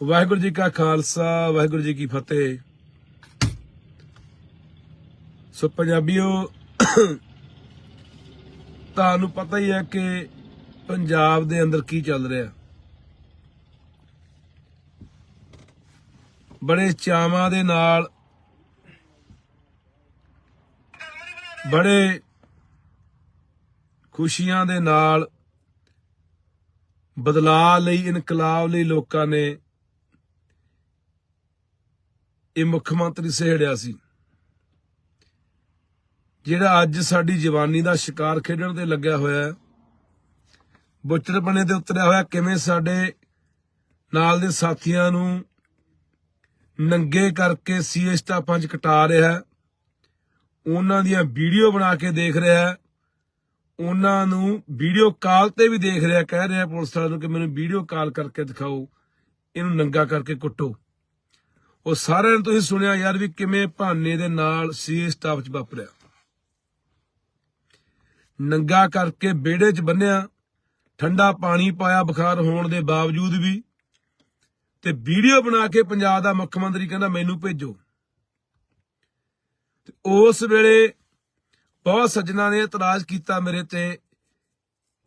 ਵਾਹਿਗੁਰੂ ਜੀ ਕਾ ਖਾਲਸਾ, ਵਾਹਿਗੁਰੂ ਜੀ ਕੀ ਫਤਿਹ। ਸੋ ਪੰਜਾਬੀਓ, ਤੁਹਾਨੂੰ ਪਤਾ ਹੀ ਹੈ ਕਿ ਪੰਜਾਬ ਦੇ ਅੰਦਰ ਕੀ ਚੱਲ ਰਿਹਾ। ਬੜੇ ਚਾਵਾਂ ਦੇ ਨਾਲ, ਬੜੇ ਖੁਸ਼ੀਆਂ ਦੇ ਨਾਲ ਬਦਲਾਅ ਲਈ, ਇਨਕਲਾਬ ਲਈ ਲੋਕਾਂ ਨੇ ਇਹ ਮੁੱਖ ਮੰਤਰੀ ਸਹਿੜਿਆ ਸੀ। ਜਿਹੜਾ ਅੱਜ ਸਾਡੀ ਜਵਾਨੀ ਦਾ ਸ਼ਿਕਾਰ ਖੇਡਣ ਤੇ ਲੱਗਿਆ ਹੋਇਆ ਹੈ। ਬੁੱਚੜਪਣੇ ਤੇ ਉਤਰਿਆ ਹੋਇਆ ਕਿਵੇਂ ਸਾਡੇ ਨਾਲ ਦੇ ਸਾਥੀਆਂ ਨੂੰ ਨੰਗੇ ਕਰਕੇ ਸੀਏ ਸਟਾਪਾਂ 'ਚ ਕਟਾ ਰਿਹਾ ਹੈ। ਉਹਨਾਂ ਦੀਆਂ ਵੀਡੀਓ ਬਣਾ ਕੇ ਦੇਖ ਰਿਹਾ ਹੈ। ਉਹਨਾਂ ਨੂੰ ਵੀਡੀਓ ਕਾਲ ਤੇ ਵੀ ਦੇਖ ਰਿਹਾ, ਕਹਿ ਰਿਹਾ ਪੁਲਿਸ ਵਾਲਿਆਂ ਨੂੰ ਕਿ ਮੈਨੂੰ ਵੀਡੀਓ ਕਾਲ ਕਰਕੇ ਦਿਖਾਓ। ਇਹਨੂੰ ਨੰਗਾ ਕਰਕੇ ਕੁੱਟੋ। ਉਹ ਸਾਰਿਆਂ ਨੇ ਤੁਸੀਂ ਸੁਣਿਆ ਯਾਰ ਵੀ ਕਿਵੇਂ ਭਾਨੇ ਦੇ ਨਾਲ ਸੀਏ ਸਟਾਫ 'ਚ ਵਾਪਰਿਆ। ਨੰਗਾ ਕਰਕੇ ਬੇੜੇ 'ਚ ਬੰਨਿਆ, ਠੰਡਾ ਪਾਣੀ ਪਾਇਆ ਬੁਖਾਰ ਹੋਣ ਦੇ ਬਾਵਜੂਦ ਵੀ, ਤੇ ਵੀਡੀਓ ਬਣਾ ਕੇ ਪੰਜਾਬ ਦਾ ਮੁੱਖ ਮੰਤਰੀ ਕਹਿੰਦਾ ਮੈਨੂੰ ਭੇਜੋ। ਤੇ ਉਸ ਵੇਲੇ ਬਹੁਤ ਸੱਜਣਾ ਨੇ ਇਤਰਾਜ਼ ਕੀਤਾ ਮੇਰੇ ਤੇ।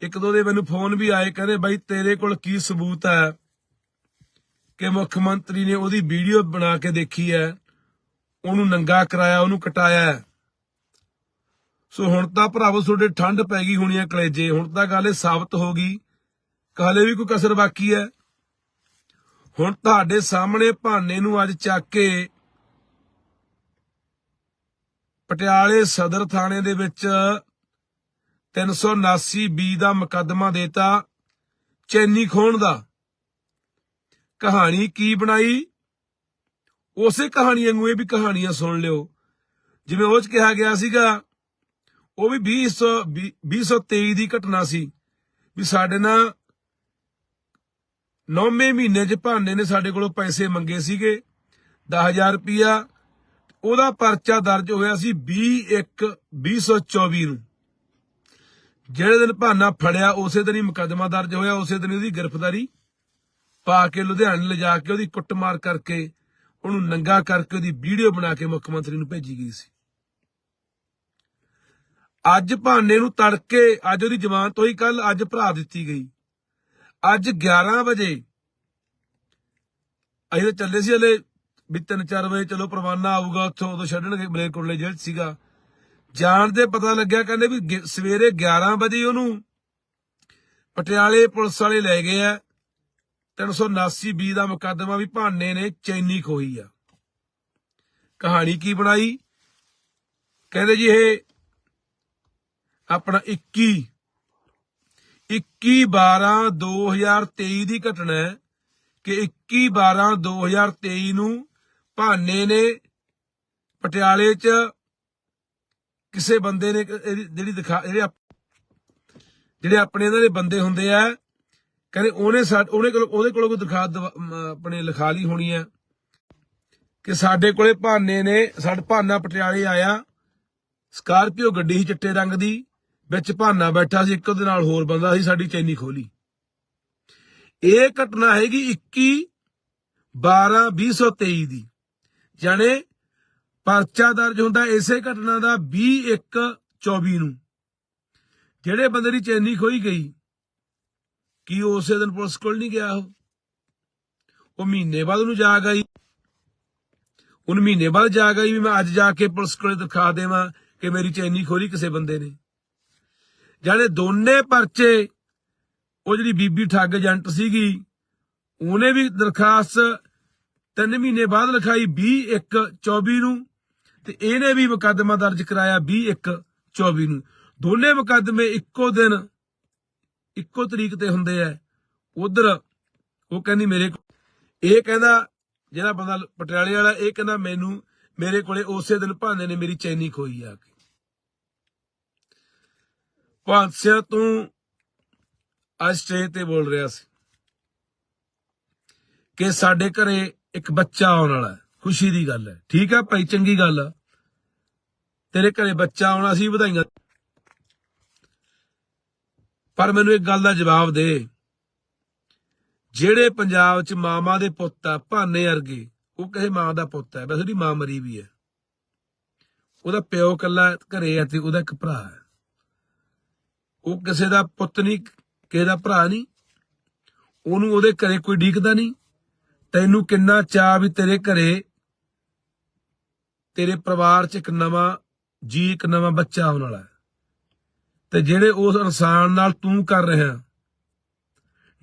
ਇੱਕ ਦੋ ਦੇ ਮੈਨੂੰ ਫੋਨ ਵੀ ਆਏ, ਕਹਿੰਦੇ ਬਾਈ ਤੇਰੇ ਕੋਲ ਕੀ ਸਬੂਤ ਹੈ? ਕਿ ਮੁੱਖ ਮੰਤਰੀ ਨੇ ਉਹਦੀ ਵੀਡੀਓ ਬਣਾ ਕੇ ਦੇਖੀ ਹੈ, ਉਹਨੂੰ ਨੰਗਾ ਕਰਾਇਆ, ਉਹਨੂੰ ਕਟਾਇਆ ਸੋ ਹੁਣ ਤਾਂ ਭਰਾਵੋ ਤੁਹਾਡੇ ਠੰਡ ਪੈ ਗਈ ਹੋਣੀ ਹੈ ਕਲੇਜੇ, ਹੁਣ ਤਾਂ ਗੱਲ ਇਹ ਸਾਬਤ ਹੋ ਗਈ। ਕਾਲੇ ਵੀ ਕੋਈ ਕਸਰ ਬਾਕੀ ਹੈ। ਹੁਣ ਤੁਹਾਡੇ ਸਾਹਮਣੇ ਭਾਨੇ ਨੂੰ ਅੱਜ ਚੱਕ ਕੇ ਪਟਿਆਲੇ ਸਦਰ ਥਾਣੇ ਦੇ ਵਿੱਚ 379 ਬੀ ਦਾ ਮੁਕੱਦਮਾ ਦੇਤਾ, ਚੈਨੀ ਖੋਣ ਦਾ। ਕਹਾਣੀ ਕੀ ਬਣਾਈ? ਉਸੇ ਕਹਾਣੀ ਵਾਂਗੂ ਇਹ ਵੀ ਕਹਾਣੀਆਂ ਸੁਣ ਲਿਓ। ਜਿਵੇਂ ਉਹ ਚ ਕਿਹਾ ਗਿਆ ਸੀਗਾ, ਉਹ ਵੀ 20 2023 ਦੀ ਘਟਨਾ ਸੀ ਵੀ ਸਾਡੇ ਨਾਲ ਨੌਵੇਂ ਮਹੀਨੇ ਚ ਭਾਨੇ ਨੇ ਸਾਡੇ ਕੋਲੋਂ ਪੈਸੇ ਮੰਗੇ ਸੀਗੇ 10000 ਰੁਪਿਆ ਉਹਦਾ ਪਰਚਾ ਦਰਜ ਹੋਇਆ ਸੀ 21 2024 ਨੂੰ। ਜਿਹੜੇ ਦਿਨ ਭਾਨਾ ਫੜਿਆ, ਉਸੇ ਦਿਨ ਹੀ ਮੁਕੱਦਮਾ ਦਰਜ ਹੋਇਆ, ਉਸੇ ਦਿਨ ਹੀ ਉਹਦੀ ਗ੍ਰਿਫਤਾਰੀ। ਪਾ ਕੇ ਲੁਧਿਆਣੇ ਲਿਜਾ ਕੇ ਉਹਦੀ ਕੁੱਟਮਾਰ ਕਰਕੇ ਉਹਨੂੰ ਨੰਗਾ ਕਰਕੇ ਉਹਦੀ ਵੀਡੀਓ ਬਣਾ ਕੇ ਮੁੱਖ ਮੰਤਰੀ ਨੂੰ ਭੇਜੀ ਗਈ ਸੀ। ਅੱਜ ਭਾਨੇ ਨੂੰ ਤੜਕੇ, ਅੱਜ ਉਹਦੀ ਜ਼ਮਾਨਤ ਹੋਈ ਕੱਲ ਅੱਜ ਭਰਾ ਦਿੱਤੀ ਗਈ। ਅੱਜ 11 ਵਜੇ ਅਸੀਂ ਚੱਲੇ ਸੀ ਹਲੇ, ਵੀ 3-4 ਵਜੇ ਚਲੋ ਪ੍ਰਵਾਨਾ ਆਊਗਾ, ਉੱਥੋਂ ਉਦੋਂ ਛੱਡਣਗੇ, ਮਲੇਰਕੋਟਲੇ ਜੇਲ੍ਹ 'ਚ ਸੀਗਾ। ਜਾਣ ਦੇ ਪਤਾ ਲੱਗਿਆ ਕਹਿੰਦੇ ਵੀ ਸਵੇਰੇ 11 ਵਜੇ ਉਹਨੂੰ ਪਟਿਆਲੇ ਪੁਲਿਸ ਵਾਲੇ ਲੈ ਗਏ ਆ। 379 ਬੀ ਦਾ ਮੁਕੱਦਮਾ ਵੀ ਭਾਨੇ ਨੇ, ਚੈਨੀ ਖੋਈ ਆ। ਕਹਾਣੀ ਕੀ ਬਣਾਈ? ਕਹਿੰਦੇ ਜੀ ਇਹ ਆਪਣਾ 21 21 12 2023 ਦੀ ਘਟਨਾ ਹੈ ਕਿ 21 12 2023 ਨੂੰ ਭਾਨੇ ਨੇ ਪਟਿਆਲੇ 'ਚ ਕਿਸੇ ਬੰਦੇ ਨੇ ਜਿਹੜੀ ਦਿਖਾ, ਜਿਹੜੇ ਜਿਹੜੇ ਆਪਣੇ ਇਹਨਾਂ ਦੇ ਬੰਦੇ ਹੁੰਦੇ ਆ ਕਹਿੰਦੇ ਉਹਨੇ ਉਹਨੇ ਕੋਲ ਉਹਦੇ ਕੋਲ ਕੋਈ ਦਿਖਾ ਆਪਣੇ ਲਿਖਾ ਲਈ ਹੋਣੀ ਆ ਕਿ ਸਾਡੇ ਕੋਲੇ ਭਾਨੇ ਨੇ, ਸਾਡੇ ਭਾਨਾ ਪਟਿਆਲੇ ਆਇਆ, ਸਕਾਰਪੀਓ ਗੱਡੀ ਸੀ ਚਿੱਟੇ ਰੰਗ ਦੀ, ਵਿੱਚ ਭਾਨਾ ਬੈਠਾ ਸੀ, ਇੱਕ ਉਹਦੇ ਨਾਲ ਹੋਰ ਬੰਦਾ ਸੀ, ਸਾਡੀ ਚੈਨੀ ਖੋਲੀ। ਇਹ ਘਟਨਾ ਹੈਗੀ 21 12 2023 ਦੀ। ਜਾਣੇ ਪਰਚਾ ਦਰਜ ਹੁੰਦਾ ਇਸੇ ਘਟਨਾ ਦਾ 21 24 ਨੂੰ। ਜਿਹੜੇ ਬੰਦੇ ਦੀ ਚੈਨੀ ਖੋਈ ਗਈ ਕੀ ਉਸੇ ਦਿਨ ਪੁਲਿਸ ਕੋਲ ਨਹੀਂ ਗਿਆ ਉਹ? ਉਹ ਮਹੀਨੇ ਬਾਅਦ ਉਹਨੂੰ ਜਾ ਗਈ ਉਹਨ ਮਹੀਨੇ ਬਾਅਦ ਜਾ ਗਈ ਵੀ ਮੈਂ ਅੱਜ ਜਾ ਕੇ ਪੁਲਿਸ ਕੋਲੇ ਦਿਖਾ ਦੇਵਾਂ ਕਿ ਮੇਰੀ ਚੈਨੀ ਖੋਲੀ ਕਿਸੇ ਬੰਦੇ ਨੇ। ਜਾਣੇ ਦੋਨੇ ਪਰਚੇ, ਉਹ ਜਿਹੜੀ ਬੀਬੀ ਠੱਗ ਏਜੰਟ ਸੀਗੀ, ਉਹਨੇ ਵੀ ਦਰਖਾਸਤ ਤਿੰਨ ਮਹੀਨੇ ਬਾਅਦ ਲਿਖਾਈ 20 1 24 ਨੂੰ ਤੇ ਇਹਨੇ ਵੀ ਮੁਕੱਦਮਾ ਦਰਜ ਕਰਾਇਆ 20 1 24 ਨੂੰ। ਦੋਨੇ ਮੁਕੱਦਮੇ ਇੱਕੋ ਦਿਨ ਇੱਕੋ ਤਰੀਕ ਤੇ ਹੁੰਦੇ ਆ। ਉਧਰ ਉਹ ਕਹਿੰਦੀ ਮੇਰੇ ਇਹ ਕਹਿੰਦਾ ਜਿਹੜਾ ਬੰਦਾ ਪਟਿਆਲੇ ਵਾਲਾ, ਇਹ ਕਹਿੰਦਾ ਮੈਨੂੰ, ਮੇਰੇ ਕੋਲੇ ਉਸੇ ਦਿਨ ਭਾਂਦੇ ਨੇ ਮੇਰੀ ਚੈਨੀ ਖੋਈ ਆ ਕੇ। ਭਾਂਸਿਆ ਤੂੰ ਅੱਜ ਸਟੇਜ ਤੇ ਬੋਲ ਰਿਹਾ ਸੀ ਕਿ ਸਾਡੇ ਘਰੇ ਇੱਕ ਬੱਚਾ ਆਉਣ ਵਾਲਾ ਖੁਸ਼ੀ ਦੀ ਗੱਲ ਹੈ। ਠੀਕ ਹੈ ਭਾਈ, ਚੰਗੀ ਗੱਲ ਆ। ਤੇਰੇ ਘਰੇ ਬੱਚਾ ਆਉਣਾ ਸੀ, ਵਧਾਈਆਂ ਪਰ ਮੈਨੂੰ ਇੱਕ ਗੱਲ ਦਾ ਜਵਾਬ ਦੇ। ਜਿਹੜੇ ਪੰਜਾਬ 'ਚ ਮਾਮਾ ਦੇ ਪੁੱਤ ਆ, ਭਾਨੇ ਵਰਗੇ, ਉਹ ਕਿਸੇ ਮਾਂ ਦਾ ਪੁੱਤ ਹੈ, ਵੈਸੇ ਉਹਦੀ ਮਾਂ ਮਰੀ ਵੀ ਹੈ। ਉਹਦਾ ਪਿਓ ਕੱਲਾ ਘਰੇ ਆ ਤੇ ਉਹਦਾ ਇੱਕ ਭਰਾ ਹੈ। ਉਹ ਕਿਸੇ ਦਾ ਪੁੱਤ ਨਹੀਂ, ਕਿਸੇ ਦਾ ਭਰਾ ਨਹੀਂ। ਉਹਨੂੰ ਉਹਦੇ ਘਰੇ ਕੋਈ ਡੀਕਦਾ ਨਹੀਂ। ਤੈਨੂੰ ਕਿੰਨਾ ਚਾਹ ਵੀ ਤੇਰੇ ਘਰੇ, ਤੇਰੇ ਪਰਿਵਾਰ 'ਚ ਇੱਕ ਨਵਾਂ ਜੀ, ਇੱਕ ਨਵਾਂ ਬੱਚਾ ਆਉਣ ਵਾਲਾ ਹੈ। ਤੇ ਜਿਹੜੇ ਉਸ ਇਨਸਾਨ ਨਾਲ ਤੂੰ ਕਰ ਰਿਹਾ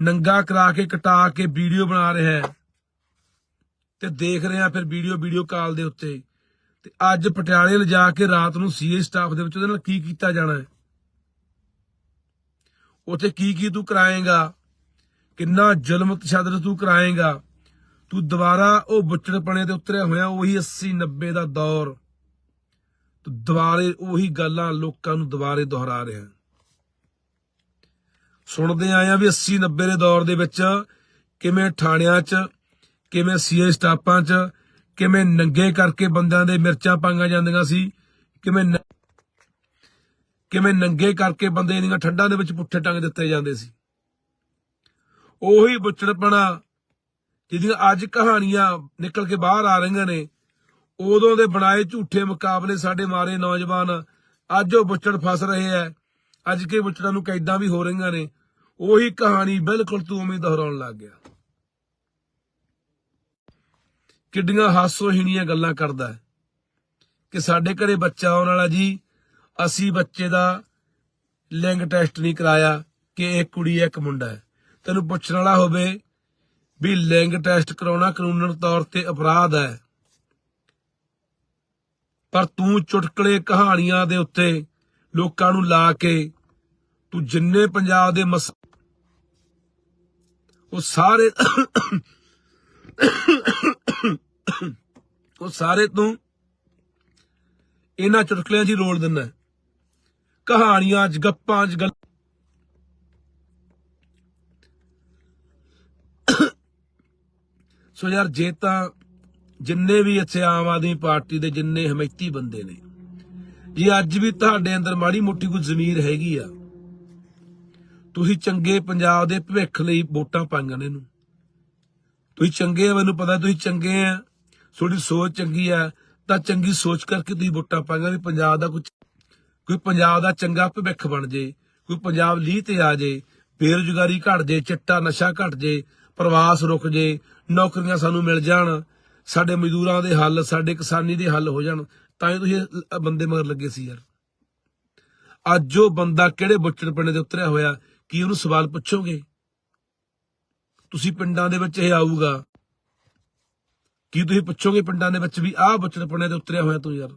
ਨੰਗਾ ਕਰਾ ਕੇ, ਕਟਾ ਕੇ ਵੀਡੀਓ ਬਣਾ ਰਿਹਾ ਤੇ ਦੇਖ ਰਿਹਾ ਫਿਰ ਵੀਡੀਓ ਵੀਡੀਓ ਕਾਲ ਦੇ ਉੱਤੇ, ਤੇ ਅੱਜ ਪਟਿਆਲੇ ਲਿਜਾ ਕੇ ਰਾਤ ਨੂੰ ਸੀਏ ਸਟਾਫ ਦੇ ਵਿੱਚ ਉਹਦੇ ਨਾਲ ਕੀ ਕੀਤਾ ਜਾਣਾ ਹੈ? ਉੱਥੇ ਕੀ ਕੀ ਤੂੰ ਕਰਾਏਗਾ? ਕਿੰਨਾ ਜ਼ੁਲਮ ਤਸ਼ੱਦਦ ਤੂੰ ਕਰਾਏਗਾ? ਤੂੰ ਦੁਬਾਰਾ ਉਹ ਬੁੱਚੜਪਣੇ ਤੇ ਉਤਰਿਆ ਹੋਇਆ, ਉਹੀ 80 90 ਦਾ ਦੌਰ। ਦੁਬਾਰੇ ਉਹੀ ਗੱਲਾਂ ਲੋਕਾਂ ਨੂੰ ਦੁਬਾਰੇ ਦੁਹਰਾ ਰਿਹਾ। ਸੁਣਦੇ ਆਏ ਵੀ 80 90 ਦੇ ਦੌਰ ਦੇ ਵਿੱਚ ਕਿਵੇਂ ਥਾਣਿਆਂ 'ਚ, ਕਿਵੇਂ ਸੀਏ ਸਟਾਫਾਂ 'ਚ, ਕਿਵੇਂ ਨੰਗੇ ਕਰਕੇ ਬੰਦਿਆਂ ਦੇ ਮਿਰਚਾਂ ਪਾਈਆਂ ਜਾਂਦੀਆਂ ਸੀ, ਕਿਵੇਂ ਕਿਵੇਂ ਨੰਗੇ ਕਰਕੇ ਬੰਦੇ ਦੀਆਂ ਠੰਡਾਂ ਦੇ ਵਿੱਚ ਪੁੱਠੇ ਟੰਗ ਦਿੱਤੇ ਜਾਂਦੇ ਸੀ। ਉਹੀ ਬੁੱਚੜਪਣਾ ਜਿਹਦੀਆਂ ਅੱਜ ਕਹਾਣੀਆਂ ਨਿਕਲ ਕੇ ਬਾਹਰ ਆ ਰਹੀਆਂ ਨੇ ਉਦੋਂ ਦੇ ਬਣਾਏ ਝੂਠੇ ਮੁਕਾਬਲੇ ਸਾਡੇ ਮਾਰੇ ਨੌਜਵਾਨ ਅੱਜ ਉਹ ਬੁੱਚੜ ਫਸ ਰਹੇ ਐ। ਅੱਜ ਕੇ ਬੁੱਚੜਾਂ ਨੂੰ ਕੈਦਾਂ ਵੀ ਹੋ ਰਹੀਆਂ ਨੇ। ਉਹੀ ਕਹਾਣੀ ਬਿਲਕੁਲ ਤੂੰ ਉਵੇਂ ਦੁਹਰਾਉਣ ਲੱਗ ਗਿਆ। ਕਿੱਡੀਆਂ ਹਾਸੋਹੀਣੀਆਂ ਗੱਲਾਂ ਕਰਦਾ ਕਿ ਸਾਡੇ ਘਰੇ ਬੱਚਾ ਆਉਣ ਵਾਲਾ ਜੀ, ਅਸੀਂ ਬੱਚੇ ਦਾ ਲਿੰਗ ਟੈਸਟ ਨਹੀਂ ਕਰਾਇਆ ਕਿ ਇਹ ਕੁੜੀ ਹੈ ਇੱਕ ਮੁੰਡਾ ਹੈ ਤੈਨੂੰ ਪੁੱਛਣ ਵਾਲਾ ਹੋਵੇ ਵੀ ਲਿੰਗ ਟੈਸਟ ਕਰਾਉਣਾ ਕਾਨੂੰਨ ਤੌਰ ਤੇ ਅਪਰਾਧ ਹੈ ਪਰ ਤੂੰ ਚੁਟਕਲੇ ਕਹਾਣੀਆਂ ਦੇ ਉੱਤੇ ਲੋਕਾਂ ਨੂੰ ਲਾ ਕੇ ਤੂੰ ਜਿੰਨੇ ਪੰਜਾਬ ਦੇ ਮਸ ਉਹ ਸਾਰੇ ਉਹ ਸਾਰੇ ਤੂੰ ਇਹਨਾਂ ਚੁਟਕਲਿਆਂ 'ਚ ਹੀ ਰੋਲ ਦਿੰਦਾ ਕਹਾਣੀਆਂ 'ਚ, ਗੱਪਾਂ 'ਚ, ਗੱਲ ਸੋ ਯਾਰ ਜੇ ਤਾਂ ਜਿੰਨੇ ਵੀ ਇੱਥੇ ਆਮ ਆਦਮੀ ਪਾਰਟੀ ਦੇ ਜਿੰਨੇ ਹਮੈਤੀ ਬੰਦੇ ਨੇ, ਜੇ ਅੱਜ ਵੀ ਤੁਹਾਡੇ ਅੰਦਰ ਮਾੜੀ ਮੋਟੀ ਕੋਈ ਜ਼ਮੀਰ ਹੈਗੀ ਆ, ਤੁਸੀਂ ਚੰਗੇ ਪੰਜਾਬ ਦੇ ਭਵਿੱਖ ਲਈ ਵੋਟਾਂ ਪਾਈਆਂ ਨੇ ਇਹਨੂੰ। ਤੁਸੀਂ ਚੰਗੇ ਆ, ਮੈਨੂੰ ਪਤਾ ਤੁਸੀਂ ਚੰਗੇ ਆ, ਤੁਹਾਡੀ ਸੋਚ ਚੰਗੀ ਆ, ਤਾਂ ਚੰਗੀ ਸੋਚ ਕਰਕੇ ਤੁਸੀਂ ਵੋਟਾਂ ਪਾਈਆਂ ਵੀ ਪੰਜਾਬ ਦਾ ਕੁਝ ਕੋਈ ਪੰਜਾਬ ਦਾ ਚੰਗਾ ਭਵਿੱਖ ਬਣ ਜੇ, ਕੋਈ ਪੰਜਾਬ ਲੀਹ ਤੇ ਆ ਜੇ, ਬੇਰੁਜ਼ਗਾਰੀ ਘਟ ਜੇ, ਚਿੱਟਾ ਨਸ਼ਾ ਘਟ ਜੇ, ਪ੍ਰਵਾਸ ਰੁਕ ਜੇ, ਨੌਕਰੀਆਂ ਸਾਨੂੰ ਮਿਲ ਜਾਣ ਸਾਡੇ ਮਜ਼ਦੂਰਾਂ ਦੇ ਹੱਲ, ਸਾਡੇ ਕਿਸਾਨੀ ਦੇ ਹੱਲ ਹੋ ਜਾਣ, ਤਾਂ ਹੀ ਤੁਸੀਂ ਬੰਦੇ ਮਗਰ ਲੱਗੇ ਸੀ ਯਾਰ। ਅੱਜ ਉਹ ਬੰਦਾ ਕਿਹੜੇ ਬੁੱਚੜ ਪਿੰਡ ਦੇ ਉਤਰਿਆ ਹੋਇਆ, ਕੀ ਉਹਨੂੰ ਸਵਾਲ ਪੁੱਛੋਗੇ? ਤੁਸੀਂ ਪਿੰਡਾਂ ਦੇ ਵਿੱਚ ਇਹ ਆਊਗਾ। ਕੀ ਤੁਸੀਂ ਪੁੱਛੋਗੇ ਪਿੰਡਾਂ ਦੇ ਵਿੱਚ ਵੀ ਆਹ ਬੁੱਚੜ ਪਿੰਡ ਦੇ ਉਤਰਿਆ ਹੋਇਆ ਤੂੰ ਯਾਰ?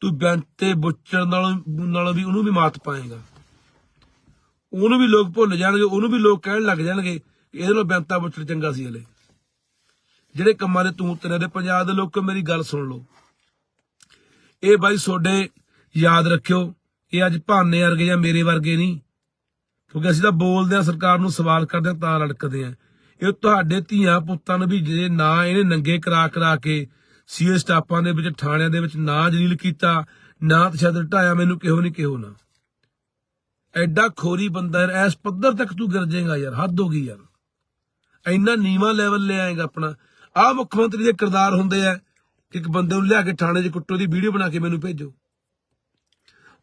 ਤੂੰ ਬੈਂਕ ਤੇ ਬੁੱਚੜ ਨਾਲੋਂ ਨਾਲੋਂ ਵੀ ਉਹਨੂੰ ਵੀ ਮਾਤ ਪਾਏਗਾ। ਉਹਨੂੰ ਵੀ ਲੋਕ ਭੁੱਲ ਜਾਣਗੇ, ਉਹਨੂੰ ਵੀ ਲੋਕ ਕਹਿਣ ਲੱਗ ਜਾਣਗੇ ਇਹਦੇ ਨਾਲ ਬੈਂਤਾ ਬੁੱਚੜ ਚੰਗਾ ਸੀ ਹਲੇ। ਜਿਹੜੇ ਕੰਮਾਂ ਦੇ ਤੂੰ ਤੇਰੇ ਦੇ ਪੰਜਾਬ ਦੇ ਲੋਕੋ, ਮੇਰੀ ਗੱਲ ਸੁਣ ਲਓ। ਇਹ ਬਾਈ ਤੁਹਾਡੇ ਯਾਦ ਰੱਖਿਓ, ਇਹ ਅੱਜ ਭਾਨੇ ਵਰਗੇ ਜਾਂ ਮੇਰੇ ਵਰਗੇ ਨਹੀਂ। ਕਿਉਂਕਿ ਅਸੀਂ ਤਾਂ ਬੋਲਦੇ ਆ ਸਰਕਾਰ ਨੂੰ ਸਵਾਲ ਕਰਦੇ ਆ ਤਾਂ ਲੜਕਦੇ ਆ ਇਹ ਤੁਹਾਡੇ ਧੀਆਂ ਪੁੱਤਾਂ ਨੂੰ ਵੀ ਜੇ ਨਾ ਇਹਨੇ ਨੰਗੇ ਕਰਾ ਕਰਾ ਕੇ ਸੀਏ ਸਟਾਫਾਂ ਦੇ ਵਿੱਚ, ਥਾਣਿਆਂ ਦੇ ਵਿੱਚ ਨਾ ਜਲੀਲ ਕੀਤਾ, ਨਾ ਤਸ਼ੱਦਦ ਢਾਇਆ, ਮੈਨੂੰ ਕਿਹੋ ਨਹੀਂ ਕਿਹੋ ਨਾ। ਐਡਾ ਖੋਰੀ ਬੰਦਾ ਯਾਰ, ਐਸ ਪੱਧਰ ਤੱਕ ਤੂੰ ਗਿਰ ਜਾਏਗਾ ਯਾਰ, ਹੱਦ ਹੋ ਗਈ ਯਾਰ। ਇੰਨਾ ਨੀਵਾ ਲੈਵਲ ਲੈ ਆਏਗਾ ਆਪਣਾ। ਆਹ ਮੁੱਖ ਮੰਤਰੀ ਦੇ ਕਿਰਦਾਰ ਹੁੰਦੇ ਆ ਕਿ ਇੱਕ ਬੰਦੇ ਨੂੰ ਲਿਆ ਕੇ ਥਾਣੇ 'ਚ ਕੁੱਟੋ ਦੀ ਵੀਡੀਓ ਬਣਾ ਕੇ ਮੈਨੂੰ ਭੇਜੋ।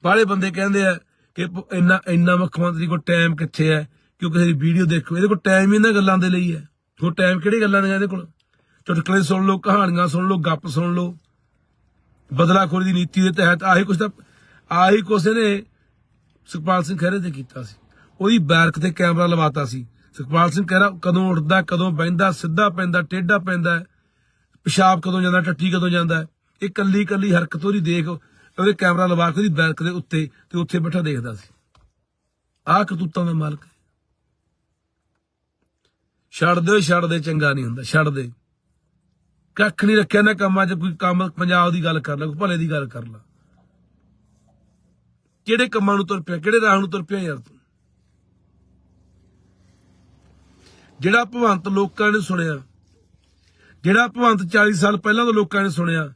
ਬਾਹਲੇ ਬੰਦੇ ਕਹਿੰਦੇ ਆ ਕਿ ਇੰਨਾ ਇੰਨਾ ਮੁੱਖ ਮੰਤਰੀ ਕੋਲ ਟਾਈਮ ਕਿੱਥੇ ਹੈ ਕਿ ਉਹ ਕਿਸੇ ਦੀ ਵੀਡੀਓ ਦੇਖੋ? ਇਹਦੇ ਕੋਲ ਟਾਈਮ ਹੀ ਇਹਨਾਂ ਗੱਲਾਂ ਦੇ ਲਈ ਹੈ ਉਹ ਟਾਈਮ ਕਿਹੜੀ ਗੱਲਾਂ ਨੇ ਇਹਦੇ ਕੋਲ? ਚੁਟਕਲੇ ਸੁਣ ਲਓ, ਕਹਾਣੀਆਂ ਸੁਣ ਲਓ, ਗੱਪ ਸੁਣ ਲਓ। ਬਦਲਾਖੋਰੀ ਦੀ ਨੀਤੀ ਦੇ ਤਹਿਤ ਆਹੀ ਕੁਛ ਤਾਂ, ਆਹੀ ਕੁਛ ਨੇ ਸੁਖਪਾਲ ਸਿੰਘ ਖਹਿਰੇ ਤੇ ਕੀਤਾ ਸੀ। ਉਹਦੀ ਬੈਰਕ ਤੇ ਕੈਮਰਾ ਲਵਾਤਾ ਸੀ। ਸੁਖਪਾਲ ਸਿੰਘ ਕਹਿ ਖਹਿਰਾ ਕਦੋਂ ਉੱਠਦਾ, ਕਦੋਂ ਬਹਿੰਦਾ, ਸਿੱਧਾ ਪੈਂਦਾ, ਟੇਢਾ ਪੈਂਦਾ ਪਿਸ਼ਾਬ ਕਦੋਂ ਜਾਂਦਾ ਟੱਟੀ ਕਦੋਂ ਜਾਂਦਾ ਇਹ ਕੱਲੀ ਕੱਲੀ ਹਰਕਤ ਉਹਦੀ ਦੇਖ, ਉਹਦੇ ਕੈਮਰਾ ਲਵਾ ਕੇ ਉਹਦੀ ਬੈਰਕ ਦੇ ਉੱਤੇ ਤੇ ਉੱਥੇ ਬੈਠਾ ਦੇਖਦਾ ਸੀ। ਆਹ ਕਤੂਤਾਂ ਦਾ ਮਾਲਕ ਛੱਡ ਦੇ ਛੱਡ ਦੇ, ਚੰਗਾ ਨਹੀਂ ਹੁੰਦਾ, ਛੱਡ ਦੇ। ਕੱਖ ਨਹੀਂ ਰੱਖਿਆ ਨਾ ਕੰਮਾਂ 'ਚ, ਕੋਈ ਕੰਮ, ਪੰਜਾਬ ਦੀ ਗੱਲ ਕਰ ਲੈ, ਕੋਈ ਭਲੇ ਦੀ ਗੱਲ ਕਰ ਲੈ। ਕਿਹੜੇ ਕੰਮਾਂ ਨੂੰ ਤੁਰ ਪਿਆ, ਕਿਹੜੇ ਰਾਹ ਨੂੰ ਤੁਰ ਪਿਆ ਯਾਰ ਤੂੰ? ਜਿਹੜਾ ਭਵੰਤ ਲੋਕਾਂ ਨੇ ਸੁਣਿਆ, ਜਿਹੜਾ ਭਵੰਤ 40 ਸਾਲ ਪਹਿਲਾਂ ਤੋਂ ਲੋਕਾਂ ਨੇ ਸੁਣਿਆ,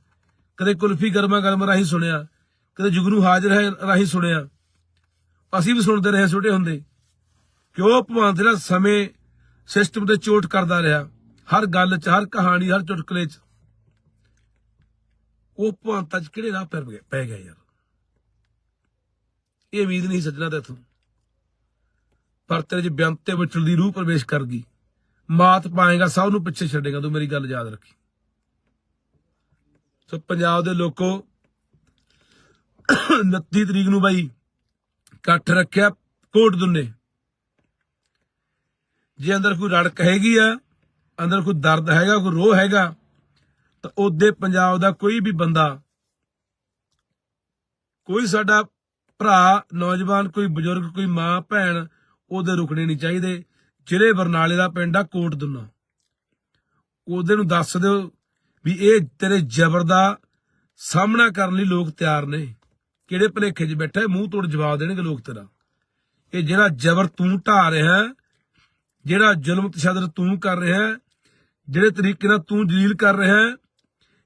ਕਦੇ ਕੁਲਫੀ ਗਰਮਾ ਗਰਮ ਰਾਹੀਂ ਸੁਣਿਆ, ਕਦੇ ਜੁਗਰੂ ਹਾਜ਼ਰ ਹੈ ਰਾਹੀਂ ਸੁਣਿਆ, ਅਸੀਂ ਵੀ ਸੁਣਦੇ ਰਹੇ ਛੋਟੇ ਹੁੰਦੇ। ਕਿ ਉਹ ਭਵੰਤ ਜਿਹੜਾ ਸਮੇਂ ਸਿਸਟਮ ਤੇ ਚੋਟ ਕਰਦਾ ਰਿਹਾ, ਹਰ ਗੱਲ 'ਚ, ਹਰ ਕਹਾਣੀ, ਹਰ ਚੁਟਕਲੇ 'ਚ, ਉਹ ਭਵੰਤਾਂ 'ਚ ਕਿਹੜੇ ਰਾਹ ਪੈ ਪੈ ਗਿਆ ਯਾਰ। ਇਹ ਉਮੀਦ ਨਹੀਂ ਸੱਜਣਾ ਤੇ ਪਰ ਤੇਰੇ 'ਚ ਬਿਆੰਤ ਤੇ ਵਿਚਲ ਦੀ ਰੂਹ ਪ੍ਰਵੇਸ਼ ਕਰ ਗਈ ਮਾਤ ਪਾਏਗਾ, ਸਭ ਨੂੰ ਪਿੱਛੇ ਛੱਡੇਗਾ, ਤੂੰ ਮੇਰੀ ਗੱਲ ਯਾਦ ਰੱਖੀ। ਸੋ ਪੰਜਾਬ ਦੇ ਲੋਕੋ 29 ਤਰੀਕ ਨੂੰ ਬਾਈ, ਇਕੱਠ ਰੱਖਿਆ ਕੋਟ ਦੁੰਨੇ। ਜੇ ਅੰਦਰ ਕੋਈ ਰੜਕ ਹੈਗੀ ਆ, ਅੰਦਰ ਕੋਈ ਦਰਦ ਹੈਗਾ, ਕੋਈ ਰੋਹ ਹੈਗਾ, ਤਾਂ ਉਹਦੇ ਪੰਜਾਬ ਦਾ ਕੋਈ ਵੀ ਬੰਦਾ, ਕੋਈ ਸਾਡਾ ਭਰਾ, ਨੌਜਵਾਨ, ਕੋਈ ਬਜ਼ੁਰਗ, ਕੋਈ ਮਾਂ, ਭੈਣ, ਉਹਦੇ ਰੁਕਣੇ ਨਹੀਂ ਚਾਹੀਦੇ। ਜ਼ਿਲ੍ਹੇ ਬਰਨਾਲੇ ਦਾ ਪਿੰਡ ਆ ਕੋਟ ਦੁਨਾ ਉਹਦੇ ਨੂੰ ਦੱਸ ਦਿਓ ਵੀ ਇਹ ਤੇਰੇ ਜ਼ਬਰ ਦਾ ਸਾਹਮਣਾ ਕਰਨ ਲਈ ਲੋਕ ਤਿਆਰ ਨੇ। ਕਿਹੜੇ ਭਲੇਖੇ 'ਚ ਬੈਠਾ ਮੂੰਹ ਤੋੜ ਜਵਾਬ ਦੇਣਗੇ ਲੋਕ ਤੇਰਾ। ਇਹ ਜਿਹੜਾ ਜ਼ਬਰ ਤੂੰ ਢਾ ਰਿਹਾ ਜਿਹੜਾ ਜ਼ੁਲਮ ਤਸ਼ੱਦਦ ਤੂੰ ਕਰ ਰਿਹਾ ਜਿਹੜੇ ਤਰੀਕੇ ਨਾਲ ਤੂੰ ਜਲੀਲ ਕਰ ਰਿਹਾ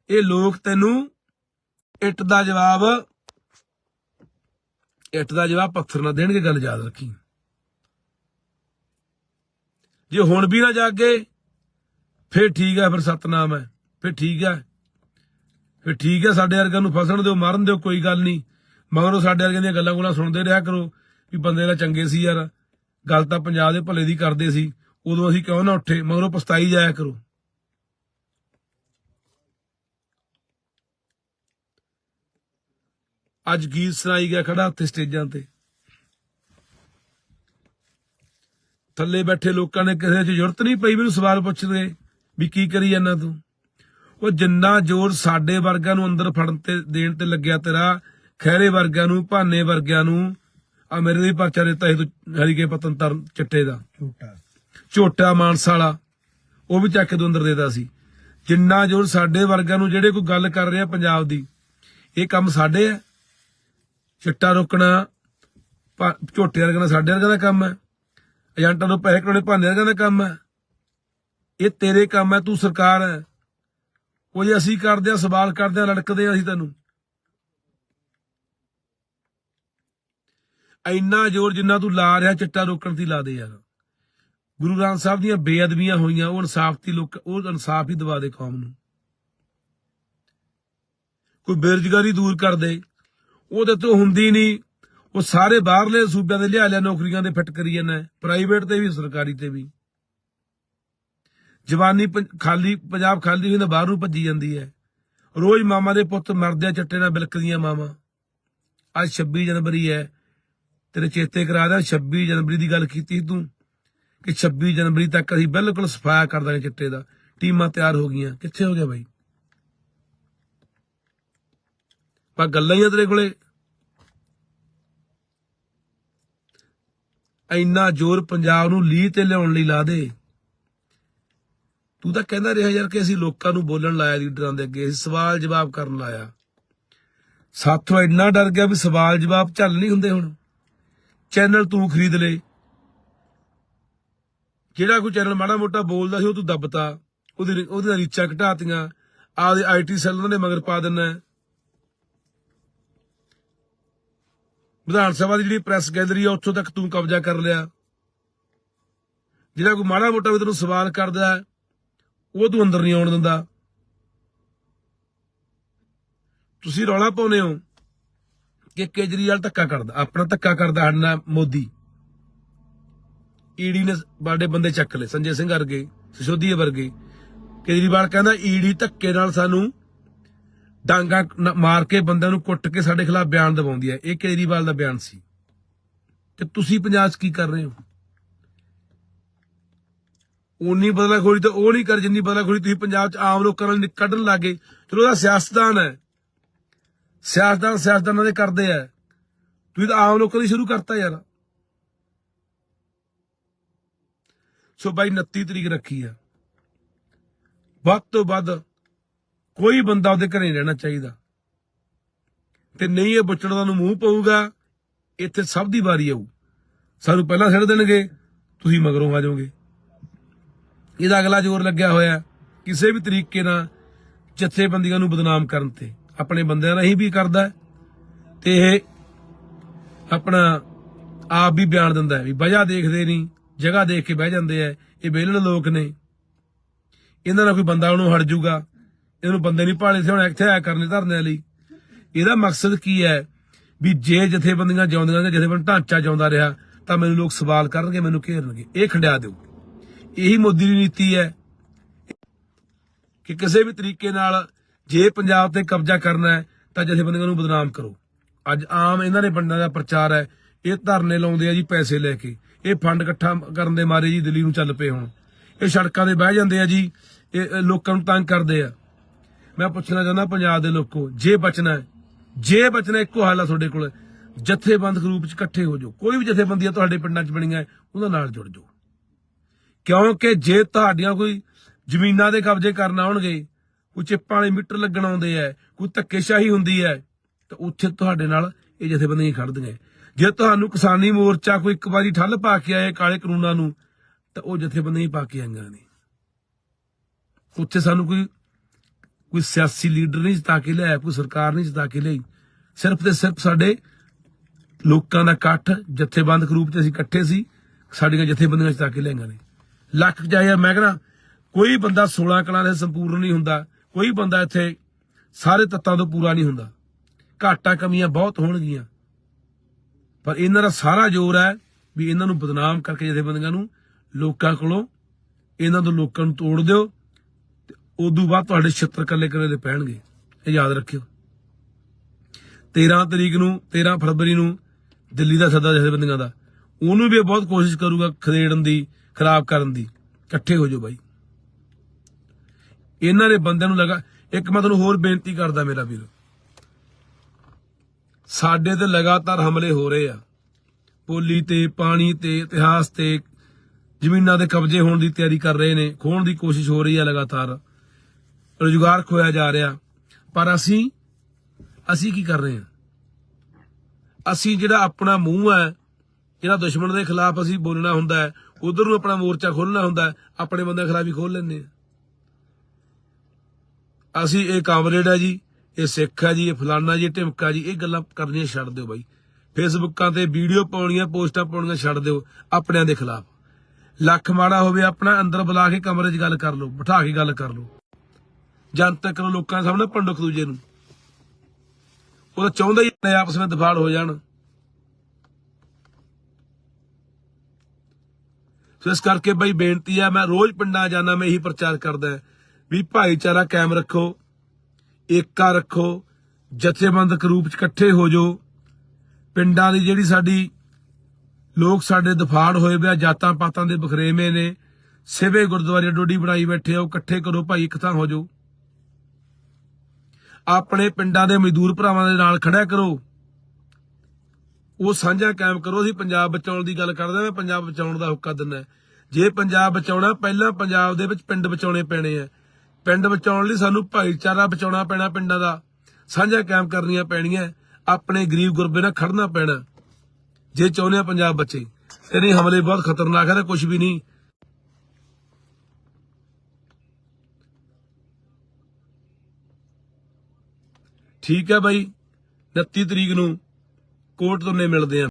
ਇਹ ਲੋਕ ਤੈਨੂੰ ਇੱਟ ਦਾ ਜਵਾਬ, ਇੱਟ ਦਾ ਜਵਾਬ ਪੱਥਰ ਨਾਲ ਦੇਣਗੇ, ਗੱਲ ਯਾਦ ਰੱਖੀ। ਜੇ ਹੁਣ ਵੀ ਨਾ ਜਾਗੇ, ਫਿਰ ਠੀਕ ਹੈ ਫਿਰ ਸਤਨਾਮ ਹੈ, ਫਿਰ ਠੀਕ ਹੈ ਫਿਰ ਠੀਕ ਹੈ ਸਾਡੇ ਵਰਗਿਆਂ ਨੂੰ ਫਸਣ ਦਿਓ, ਮਾਰਨ ਦਿਓ, ਕੋਈ ਗੱਲ ਨਹੀਂ। ਮਗਰੋਂ ਸਾਡੇ ਵਰਗਿਆਂ ਦੀਆਂ ਗੱਲਾਂ ਗੁੱਲਾਂ ਸੁਣਦੇ ਰਿਹਾ ਕਰੋ ਵੀ ਬੰਦੇ ਦਾ ਚੰਗੇ ਸੀ ਯਾਰ। ਗੱਲ ਤਾਂ ਪੰਜਾਬ ਦੇ ਭਲੇ ਦੀ ਕਰਦੇ ਸੀ। ਉਦੋਂ ਅਸੀਂ ਕਿਉਂ ਨਾ ਉੱਠੇ? ਮਗਰੋਂ ਪਛਤਾਈ ਜਾਇਆ ਕਰੋ। ਅੱਜ ਗੀਤ ਸੁਣਾਈ ਗਿਆ ਖੜਾ ਉੱਥੇ ਸਟੇਜਾਂ ਤੇ। ਥੱਲੇ ਬੈਠੇ ਲੋਕਾਂ ਨੇ ਕਿਸੇ 'ਚ ਜ਼ਰੂਰਤ ਨਹੀਂ ਪਈ ਮੈਨੂੰ ਸਵਾਲ ਪੁੱਛਦੇ ਵੀ ਕੀ ਕਰੀ ਜਾਂਦਾ ਤੂੰ? ਉਹ ਜਿੰਨਾ ਜ਼ੋਰ ਸਾਡੇ ਵਰਗਿਆਂ ਨੂੰ ਅੰਦਰ ਫੜਨ ਤੇ ਦੇਣ ਤੇ ਲੱਗਿਆ ਤੇਰਾ ਖੈਰੇ ਵਰਗਿਆਂ ਨੂੰ ਭਾਨੇ ਵਰਗਿਆਂ ਨੂੰ ਆ ਮੇਰੇ ਵੀ ਪਰਚਾ ਦਿੱਤਾ ਸੀ ਤੂੰ ਹਰੀਕੇ ਪਤਨ ਤਰ ਚਿੱਟੇ ਦਾ। ਝੂਟਾ ਝੋਟਾ ਮਾਨਸਾ ਵਾਲਾ ਉਹ ਵੀ ਚੱਕ ਕੇ ਤੂੰ ਅੰਦਰ ਦੇਦਾ ਸੀ। ਜਿੰਨਾ ਜ਼ੋਰ ਸਾਡੇ ਵਰਗਿਆਂ ਨੂੰ ਜਿਹੜੇ ਕੋਈ ਗੱਲ ਕਰ ਰਿਹਾ ਪੰਜਾਬ ਦੀ ਇਹ ਕੰਮ ਸਾਡੇ ਆ। ਚਿੱਟਾ ਰੋਕਣਾ ਝੋਟੇ ਵਰਗਿਆਂ ਦਾ ਸਾਡੇ ਵਰਗਿਆਂ ਦਾ ਕੰਮ ਹੈ ਏਜੰਟਾਂ ਨੂੰ ਪੈਸੇ ਕਢਾਉਣੇ ਭਾਂਦੇ ਦਾ ਕੰਮ ਹੈ। ਇਹ ਤੇਰੇ ਕੰਮ ਹੈ, ਤੂੰ ਸਰਕਾਰ ਹੈ। ਉਹ ਅਸੀਂ ਕਰਦੇ ਆ ਸਵਾਲ ਕਰਦੇ ਆ ਲੜਕਦੇ ਆ ਅਸੀਂ ਤੈਨੂੰ। ਇੰਨਾ ਜ਼ੋਰ ਜਿੰਨਾ ਤੂੰ ਲਾ ਰਿਹਾ, ਚਿੱਟਾ ਰੋਕਣ ਦੀ ਲਾ ਦੇ ਯਾਰ। ਗੁਰੂ ਗ੍ਰੰਥ ਸਾਹਿਬ ਦੀਆਂ ਬੇਅਦਬੀਆਂ ਹੋਈਆਂ, ਉਹ ਇਨਸਾਫ ਦੀ ਲੋਕ, ਉਹ ਇਨਸਾਫ ਹੀ ਦਵਾ ਦੇ ਕੌਮ ਨੂੰ। ਕੋਈ ਬੇਰੁਜ਼ਗਾਰੀ ਦੂਰ ਕਰ ਦੇ। ਉਹਦੇ ਤੋਂ ਹੁੰਦੀ ਨਹੀਂ। ਉਹ ਸਾਰੇ ਬਾਹਰਲੇ ਸੂਬਿਆਂ ਦੇ ਲਿਆ ਲਿਆ ਨੌਕਰੀਆਂ ਦੇ ਫਿੱਟ ਕਰੀ ਜਾਂਦਾ ਪ੍ਰਾਈਵੇਟ ਤੇ ਵੀ, ਸਰਕਾਰੀ ਤੇ ਵੀ। ਜਵਾਨੀ ਖਾਲੀ, ਪੰਜਾਬ ਖਾਲੀ ਹੋਈ ਤਾਂ ਬਾਹਰ ਨੂੰ ਭੱਜੀ ਜਾਂਦੀ ਹੈ। ਰੋਜ਼ ਮਾਮਾ ਦੇ ਪੁੱਤ ਮਰਦੇ ਚੱਟੇ ਨਾਲ ਬਿਲਕਦੀਆਂ ਮਾਮਾ ਅੱਜ 26 ਜਨਵਰੀ ਹੈ, ਤੇਰੇ ਚੇਤੇ ਕਰਾ ਦਿਆਂ 26 ਜਨਵਰੀ ਦੀ ਗੱਲ ਕੀਤੀ ਤੂੰ, ਕਿ 26 ਜਨਵਰੀ ਤੱਕ ਅਸੀਂ ਬਿਲਕੁਲ ਸਫਾਇਆ ਕਰ ਦਾਂਗੇ ਚਿੱਟੇ ਦਾ। ਟੀਮਾਂ ਤਿਆਰ ਹੋ ਗਈਆਂ। ਕਿੱਥੇ ਹੋ ਗਿਆ ਬਾਈ? ਪਾ ਗੱਲਾਂ ਹੀ ਆ ਤੇਰੇ ਕੋਲੇ। ਇੰਨਾ ਜ਼ੋਰ ਪੰਜਾਬ ਨੂੰ ਲੀਹ ਤੇ ਲਿਆਉਣ ਲਈ ਲਾ ਦੇ। ਤੂੰ ਤਾਂ ਕਹਿੰਦਾ ਰਿਹਾ ਯਾਰ ਕਿ ਅਸੀਂ ਲੋਕਾਂ ਨੂੰ ਬੋਲਣ ਲਾਇਆ, ਲੀਡਰਾਂ ਦੇ ਅੱਗੇ ਸਵਾਲ ਜਵਾਬ ਕਰਨ ਲਾਇਆ। ਸਾਥੋਂ ਇੰਨਾ ਡਰ ਗਿਆ ਵੀ ਸਵਾਲ ਜਵਾਬ ਚੱਲ ਨਹੀਂ ਹੁੰਦੇ ਹੁਣ। ਚੈਨਲ ਤੂੰ ਖਰੀਦ ਲੈ। ਜਿਹੜਾ ਕੋਈ ਚੈਨਲ ਮਾੜਾ ਮੋਟਾ ਬੋਲਦਾ ਸੀ ਉਹ ਤੂੰ ਦੱਬਤਾ। ਉਹਦੀ ਉਹਦੀਆਂ ਰੀਚਾਂ ਘਟਾਤੀਆਂ। ਆਪਦੇ ਆਈਟੀ ਸੈੱਲ ਉਹਨਾਂ ਨੇ ਮਗਰ ਪਾ ਦੇਣਾ। ਵਿਧਾਨ ਸਭਾ ਦੀ ਜਿਹੜੀ ਪ੍ਰੈਸ ਗੈਲਰੀ ਆ, ਉੱਥੋਂ ਤੱਕ ਤੂੰ ਕਬਜ਼ਾ ਕਰ ਲਿਆ। ਜਿਹੜਾ ਕੋਈ ਮਾੜਾ ਮੋਟਾ ਵੀ ਤੈਨੂੰ ਸਵਾਲ ਕਰਦਾ ਉਹ ਤੂੰ ਅੰਦਰ ਨਹੀਂ ਆਉਣ ਦਿੰਦਾ। ਤੁਸੀਂ ਰੌਲਾ ਪਾਉਨੇ ਹੋ ਕਿ ਕੇਜਰੀਵਾਲ ਧੱਕਾ ਕਰਦਾ, ਆਪਣਾ ਧੱਕਾ ਕਰਦਾ ਸਾਡੇ ਨਾਲ ਮੋਦੀ। ਈਡੀ ਨੇ ਬਾਡੇ ਬੰਦੇ ਚੱਕ ਲਏ, ਸੰਜੇ ਸਿੰਘ ਵਰਗੇ ਸਿਸੋਦੀਆ ਵਰਗੇ। ਕੇਜਰੀਵਾਲ ਕਹਿੰਦਾ ਈਡੀ ਧੱਕੇ ਨਾਲ ਸਾਨੂੰ ਡਾਂਗਾ ਮਾਰ ਕੇ ਬੰਦਿਆਂ ਨੂੰ ਕੁੱਟ ਕੇ ਸਾਡੇ ਖਿਲਾਫ ਬਿਆਨ ਦਵਾਉਂਦੀ ਹੈ। ਇਹ ਕੇਜਰੀਵਾਲ ਦਾ ਬਿਆਨ ਸੀ। ਤੇ ਤੁਸੀਂ ਪੰਜਾਬ 'ਚ ਕੀ ਕਰ ਰਹੇ ਹੋ? ਉਨੀ ਬਦਲਾਖੋਰੀ ਤਾਂ ਉਹ ਨਹੀਂ ਕਰ, ਜਿੰਨੀ ਬਦਲਾਖੋਰੀ ਤੁਸੀਂ ਪੰਜਾਬ 'ਚ ਆਮ ਲੋਕਾਂ ਨਾਲ ਨਿਕ- ਕੱਢਣ ਲੱਗੇ ਚਲੋ ਉਹਦਾ ਸਿਆਸਤਦਾਨ ਹੈ। ਸਿਆਸਤਦਾਨ ਸਿਆਸਤਦਾਨਾਂ ਦੇ ਕਰਦੇ ਆ। ਤੁਸੀਂ ਤਾਂ ਆਮ ਲੋਕਾਂ ਦੀ ਸ਼ੁਰੂ ਕਰਤਾ ਯਾਰ। ਸੋ ਬਾਈ 29 ਤਰੀਕ ਰੱਖੀ ਆ। ਵੱਧ ਤੋਂ ਵੱਧ ਕੋਈ ਬੰਦਾ ਉਹਦੇ ਘਰੇ ਰਹਿਣਾ ਚਾਹੀਦਾ। ਤੇ ਨਹੀਂ ਇਹ ਬੁੱਚੜਾਂ ਨੂੰ ਮੂੰਹ ਪਊਗਾ, ਇੱਥੇ ਸਭ ਦੀ ਵਾਰੀ ਆਊ। ਸਾਨੂੰ ਪਹਿਲਾਂ ਛੱਡ ਦੇਣਗੇ, ਤੁਸੀਂ ਮਗਰੋਂ ਆ ਜਾਓਗੇ। ਇਹਦਾ ਅਗਲਾ ਜ਼ੋਰ ਲੱਗਿਆ ਹੋਇਆ, ਕਿਸੇ ਵੀ ਤਰੀਕੇ ਨਾਲ ਜਥੇਬੰਦੀਆਂ ਨੂੰ ਬਦਨਾਮ ਕਰਨ ਤੇ। ਆਪਣੇ ਬੰਦਿਆਂ ਨਾਲ ਹੀ ਵੀ ਕਰਦਾ ਤੇ ਇਹ ਆਪਣਾ ਆਪ ਵੀ ਬਿਆਨ ਦਿੰਦਾ ਹੈ ਵੀ ਵਜ੍ਹਾ ਦੇਖਦੇ ਨਹੀਂ, ਜਗ੍ਹਾ ਦੇਖ ਕੇ ਬਹਿ ਜਾਂਦੇ ਆ ਇਹ ਵਿਹਲੜ ਲੋਕ ਨੇ। ਇਹਨਾਂ ਨਾਲ ਕੋਈ ਬੰਦਾ ਉਹਨੂੰ ਹਟ ਜਾਊਗਾ ਇਹਨੂੰ ਬੰਦੇ ਨਹੀਂ ਭਾਲੇ ਸੀ ਹੁਣ ਇੱਥੇ ਆਇਆ ਕਰਨੇ ਧਰਨੇ ਲਈ ਇਹਦਾ ਮਕਸਦ ਕੀ ਹੈ? ਵੀ ਜੇ ਜਥੇਬੰਦੀਆਂ ਜਿਉਂਦੀਆਂ ਨੇ, ਜਥੇਬੰਦ ਢਾਂਚਾ ਜਿਉਂਦਾ ਰਿਹਾ, ਤਾਂ ਮੈਨੂੰ ਲੋਕ ਸਵਾਲ ਕਰਨਗੇ, ਮੈਨੂੰ ਘੇਰਨਗੇ। ਇਹ ਖੰਡਿਆ ਦਿਓ। ਇਹੀ ਮੋਦੀ ਦੀ ਨੀਤੀ ਹੈ ਕਿ ਕਿਸੇ ਵੀ ਤਰੀਕੇ ਨਾਲ ਜੇ ਪੰਜਾਬ ਤੇ ਕਬਜ਼ਾ ਕਰਨਾ ਹੈ, ਤਾਂ ਜਥੇਬੰਦੀਆਂ ਨੂੰ ਬਦਨਾਮ ਕਰੋ। ਅੱਜ ਆਮ ਇਹਨਾਂ ਦੇ ਬੰਡਾਂ ਦਾ ਪ੍ਰਚਾਰ ਹੈ, ਇਹ ਧਰਨੇ ਲਾਉਂਦੇ ਆ ਜੀ ਪੈਸੇ ਲੈ ਕੇ। ਇਹ ਫੰਡ ਇਕੱਠਾ ਕਰਨ ਦੇ ਮਾਰੇ ਜੀ ਦਿੱਲੀ ਨੂੰ ਚੱਲ ਪਏ ਹੁਣ। ਇਹ ਸੜਕਾਂ ਤੇ ਬਹਿ ਜਾਂਦੇ ਆ ਜੀ, ਇਹ ਲੋਕਾਂ ਨੂੰ ਤੰਗ ਕਰਦੇ ਆ। ਮੈਂ ਪੁੱਛਣਾ ਚਾਹੁੰਦਾ ਪੰਜਾਬ ਦੇ ਲੋਕੋ, ਜੇ ਬਚਣਾ ਹੈ, ਜੇ ਬਚਣਾ ਇੱਕੋ ਹੱਲ ਆ ਤੁਹਾਡੇ ਕੋਲ। ਜਥੇਬੰਦ ਰੂਪ ਚ ਇਕੱਠੇ ਹੋ ਜਾਓ। ਕੋਈ ਵੀ ਜਥੇਬੰਦੀਆਂ ਤੁਹਾਡੇ ਪਿੰਡਾਂ ਚ ਬਣੀਆਂ ਉਹਨਾਂ ਨਾਲ ਜੁੜ ਜਾਓ। ਕਿਉਂਕਿ ਜੇ ਤੁਹਾਡੀਆਂ ਕੋਈ ਜ਼ਮੀਨਾਂ ਦੇ ਕਬਜ਼ੇ ਕਰਨ ਆਉਣਗੇ, ਕੋਈ ਚਿੱਪਾਂ ਵਾਲੇ ਮੀਟਰ ਲੱਗਣ ਆਉਂਦੇ ਆ ਕੋਈ ਧੱਕੇਸ਼ਾਹੀ ਹੁੰਦੀ ਹੈ, ਤਾਂ ਉੱਥੇ ਤੁਹਾਡੇ ਨਾਲ ਇਹ ਜਥੇਬੰਦੀਆਂ ਖੜਦੀਆਂ ਜੇ ਤੁਹਾਨੂੰ ਕਿਸਾਨੀ ਮੋਰਚਾ ਕੋਈ ਇੱਕ ਵਾਰੀ ਠੱਲ ਪਾ ਕੇ ਆਏ ਕਾਲੇ ਕਾਨੂੰਨਾਂ ਨੂੰ, ਤਾਂ ਉਹ ਜਥੇਬੰਦੀਆਂ ਪਾ ਕੇ ਆਈਆਂ ਨੇ। ਉੱਥੇ ਸਾਨੂੰ ਕੋਈ ਕੋਈ ਸਿਆਸੀ ਲੀਡਰ ਨਹੀਂ ਜਿਤਾ ਕੇ ਲਿਆਇਆ, ਕੋਈ ਸਰਕਾਰ ਨਹੀਂ ਜਿਤਾ ਕੇ ਲਈ। ਸਿਰਫ ਤੇ ਸਿਰਫ ਸਾਡੇ ਲੋਕਾਂ ਦਾ ਇਕੱਠ, ਜਥੇਬੰਦਕ ਰੂਪ ਚ ਅਸੀਂ ਇਕੱਠੇ ਸੀ, ਸਾਡੀਆਂ ਜਥੇਬੰਦੀਆਂ ਜਿਤਾ ਕੇ ਲਿਆਈਆਂ ਨੇ। ਲੱਖ ਜਾਇਆ, ਮੈਂ ਕਹਿੰਦਾ, ਕੋਈ ਬੰਦਾ 16 ਕਲਾਂ ਦੇ ਸੰਪੂਰਨ ਨਹੀਂ ਹੁੰਦਾ, ਕੋਈ ਬੰਦਾ ਇੱਥੇ ਸਾਰੇ ਤੱਤਾਂ ਤੋਂ ਪੂਰਾ ਨਹੀਂ ਹੁੰਦਾ। ਘਾਟਾਂ ਕਮੀਆਂ ਬਹੁਤ ਹੋਣਗੀਆਂ। ਪਰ ਇਹਨਾਂ ਦਾ ਸਾਰਾ ਜ਼ੋਰ ਹੈ ਵੀ ਇਹਨਾਂ ਨੂੰ ਬਦਨਾਮ ਕਰਕੇ ਜਥੇਬੰਦੀਆਂ ਨੂੰ ਲੋਕਾਂ ਕੋਲੋਂ, ਇਹਨਾਂ ਤੋਂ ਲੋਕਾਂ ਨੂੰ ਤੋੜ ਦਿਓ। ਉਦੋਂ ਬਾਅਦ ਤੁਹਾਡੇ ਛਿੱਤਰ ਕੱਲੇ ਕੱਲੇ ਦੇ ਪੈਣਗੇ। ਇਹ ਯਾਦ ਰੱਖਿਓ। 13 ਤਰੀਕ ਨੂੰ 13 ਫਰਵਰੀ ਨੂੰ ਦਿੱਲੀ ਦਾ ਸੱਦਾ ਜਥੇਬੰਦੀਆਂ ਦਾ। ਉਹਨੂੰ ਵੀ ਬਹੁਤ ਕੋਸ਼ਿਸ਼ ਕਰੂਗਾ ਖਦੇੜਨ ਦੀ, ਖਰਾਬ ਕਰਨ ਦੀ। ਇਕੱਠੇ ਹੋ ਜਾਓ ਬਾਈ। ਇਹਨਾਂ ਦੇ ਬੰਦਿਆਂ ਨੂੰ ਲਗਾ ਇੱਕ ਮੈਂ ਤੁਹਾਨੂੰ ਹੋਰ ਬੇਨਤੀ ਕਰਦਾ ਮੇਰਾ ਵੀਰ। ਸਾਡੇ ਤੇ ਲਗਾਤਾਰ ਹਮਲੇ ਹੋ ਰਹੇ ਆ। ਪੋਲੀ ਤੇ, ਪਾਣੀ ਤੇ, ਇਤਿਹਾਸ ਤੇ, ਜ਼ਮੀਨਾਂ ਦੇ ਕਬਜ਼ੇ ਹੋਣ ਦੀ ਤਿਆਰੀ ਕਰ ਰਹੇ ਨੇ ਖੋਣ ਦੀ ਕੋਸ਼ਿਸ਼ ਹੋ ਰਹੀ ਹੈ ਲਗਾਤਾਰ। ਰੁਜ਼ਗਾਰ ਖੋਇਆ ਜਾ ਰਿਹਾ। ਪਰ ਅਸੀਂ ਅਸੀਂ ਕੀ ਕਰ ਰਹੇ ਹਾਂ? ਅਸੀਂ ਜਿਹੜਾ ਆਪਣਾ ਮੂੰਹ ਹੈ, ਜਿਹੜਾ ਦੁਸ਼ਮਣ ਦੇ ਖਿਲਾਫ ਅਸੀਂ ਬੋਲਣਾ ਹੁੰਦਾ ਹੈ, ਉਧਰ ਨੂੰ ਆਪਣਾ ਮੋਰਚਾ ਖੋਲਣਾ ਹੁੰਦਾ ਆਪਣੇ ਬੰਦੇ ਖਿਲਾਫ ਹੀ ਖੋਲ ਲੈਂਦੇ ਆ ਅਸੀਂ ਇਹ ਕਾਮਰੇਡ ਹੈ ਜੀ, ਇਹ ਸਿੱਖ ਹੈ ਜੀ, ਇਹ ਫਲਾਨਾ ਜੀ ਢਿਮਕਾ ਜੀ, ਇਹ ਗੱਲਾਂ ਕਰਨੀਆਂ ਛੱਡ ਦਿਓ ਬਾਈ। ਫੇਸਬੁੱਕਾਂ ਤੇ ਵੀਡੀਓ ਪਾਉਣੀਆਂ, ਪੋਸਟਾਂ ਪਾਉਣੀਆਂ ਛੱਡ ਦਿਓ ਆਪਣਿਆਂ ਦੇ ਖਿਲਾਫ। ਲੱਖ ਮਾੜਾ ਹੋਵੇ ਆਪਣਾ, ਅੰਦਰ ਬੁਲਾ ਕੇ ਕਮਰੇ 'ਚ ਗੱਲ ਕਰ ਲਓ, ਬਿਠਾ ਕੇ ਗੱਲ ਕਰ ਲਓ। ਜਨਤਕ ਕਰੋ ਲੋਕਾਂ ਸਾਹਮਣੇ ਪੰਡੋ ਇੱਕ ਦੂਜੇ ਨੂੰ। ਉਹ ਤਾਂ ਚਾਹੁੰਦਾ ਹੀ ਨੇ ਆਪਸ ਵਿੱਚ ਦਫਾੜ ਹੋ ਜਾਣ। ਸੋ ਇਸ ਕਰਕੇ ਬਈ ਬੇਨਤੀ ਹੈ ਮੈਂ ਰੋਜ਼ ਪਿੰਡਾਂ ਜਾਂਦਾ ਮੈਂ ਇਹੀ ਪ੍ਰਚਾਰ ਕਰਦਾ ਵੀ ਭਾਈਚਾਰਾ ਕਾਇਮ ਰੱਖੋ ਏਕਾ ਰੱਖੋ, ਜਥੇਬੰਦਕ ਰੂਪ ਚ ਇਕੱਠੇ ਹੋ ਜਾਓ। ਪਿੰਡਾਂ ਦੀ ਜਿਹੜੀ ਸਾਡੀ ਲੋਕ ਸਾਡੇ ਦਫਾੜ ਹੋਏ ਪਿਆ ਜਾਤਾਂ ਪਾਤਾਂ ਦੇ ਬਖਰੇਵੇਂ ਨੇ, ਸਿਵੇ ਗੁਰਦੁਆਰੇ ਡੋਡੀ ਬਣਾਈ ਬੈਠੇ ਆ, ਉਹ ਇਕੱਠੇ ਕਰੋ, ਭਾਈ ਇੱਕ ਥਾਂ ਹੋ ਜਾਓ। ਆਪਣੇ ਪਿੰਡਾਂ ਦੇ ਮਜ਼ਦੂਰ ਭਰਾਵਾਂ ਦੇ ਨਾਲ ਖੜਿਆ ਕਰੋ। ਉਹ ਸਾਂਝਾ ਕਾਇਮ ਕਰੋ। ਅਸੀਂ ਪੰਜਾਬ ਬਚਾਉਣ ਦੀ ਗੱਲ ਕਰਦੇ ਮੈਂ ਪੰਜਾਬ ਬਚਾਉਣ ਦਾ ਹੁੱਕਾ ਦਿੰਦਾ ਜੇ ਪੰਜਾਬ ਬਚਾਉਣਾ, ਪਹਿਲਾਂ ਪੰਜਾਬ ਦੇ ਵਿੱਚ ਪਿੰਡ ਬਚਾਉਣੇ ਪੈਣੇ ਆ। ਪਿੰਡ ਬਚਾਉਣ ਲਈ ਸਾਨੂੰ ਭਾਈਚਾਰਾ ਬਚਾਉਣਾ ਪੈਣਾ ਪਿੰਡਾਂ ਦਾ। ਸਾਂਝਾ ਕਾਇਮ ਕਰਨੀਆਂ ਪੈਣੀਆਂ। ਆਪਣੇ ਗਰੀਬ ਗੁਰਬੇ ਨਾਲ ਖੜਨਾ ਪੈਣਾ। ਜੇ ਚਾਹੁੰਦੇ ਆ ਪੰਜਾਬ ਬਚੇ, ਤੇ ਹਮਲੇ ਬਹੁਤ ਖਤਰਨਾਕ ਹੈ ਤੇ ਕੁਝ ਵੀ ਨਹੀਂ। ਠੀਕ ਹੈ ਬਾਈ। 29 ਤਰੀਕ ਨੂੰ ਕੋਰਟ ਤੋਂ ਨੇ ਮਿਲਦੇ ਆ।